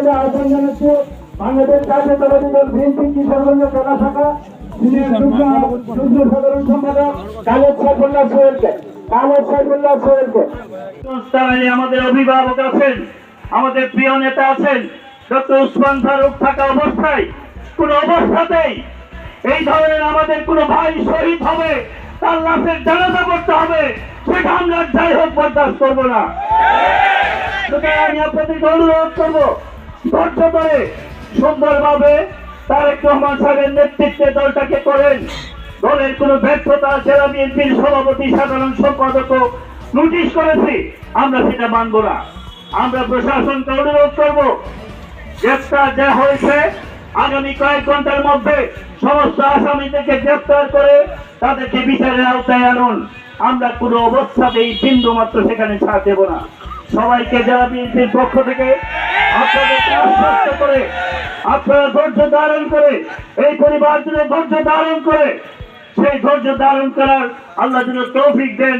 পর্যায়ে আহ্বান জানাচ্ছি বাংলাদেশ জাতীয়তাবাদী দল বিএনপি কিশোরগঞ্জ জেলা শাখা সিনিয়র যুগ্ম যুগ্ম সাধারণ সম্পাদক কালেদ সাইফুল্লাহ সোহেলকে কালেদ সাইফুল্লাহ সোহেলকে। আমাদের অভিভাবক আছেন আমাদের প্রিয় নেতা আছেন ডক্টর উসমান ফারুক থাকা অবস্থায় কোন অবস্থাতেই এই ধরনের আমাদের কোনো ভাই শহীদ হবে তার লাশের জানাজা করতে হবে সেটা আমরা যাই হোক বরদাস্ত করব না। আমি আপনাদেরকে অনুরোধ করব ধৈর্য ধরে সুন্দরভাবে তারেক রহমান সাহেবের নেতৃত্বে দলটাকে করেন। দলের কোনো ব্যর্থতা জেলা বিএনপির সভাপতি, সাধারণ সম্পাদক নোটিশ করেছি। আমরা সেটা মানব না। আমরা প্রশাসনকে অনুরোধ করব, গ্রেপ্তার যা হয়েছে, আগামী কয়েক ঘণ্টার মধ্যে সমস্ত আসামিদেরকে গ্রেপ্তার করে তাদেরকে বিচারের আওতায় আনুন। আমরা কোনো অবস্থাতেই বিন্দু মাত্র সেখানে ছাড় দেব না। সবাইকে জেলা বিএনপির পক্ষ থেকে। আপনাদেরকে আশ্বস্ত করে আপনারা ধৈর্য ধারণ করে, এই পরিবার জন্য ধৈর্য ধারণ করে, সেই ধৈর্য ধারণ করার আল্লাহ যেন তৌফিক দেন।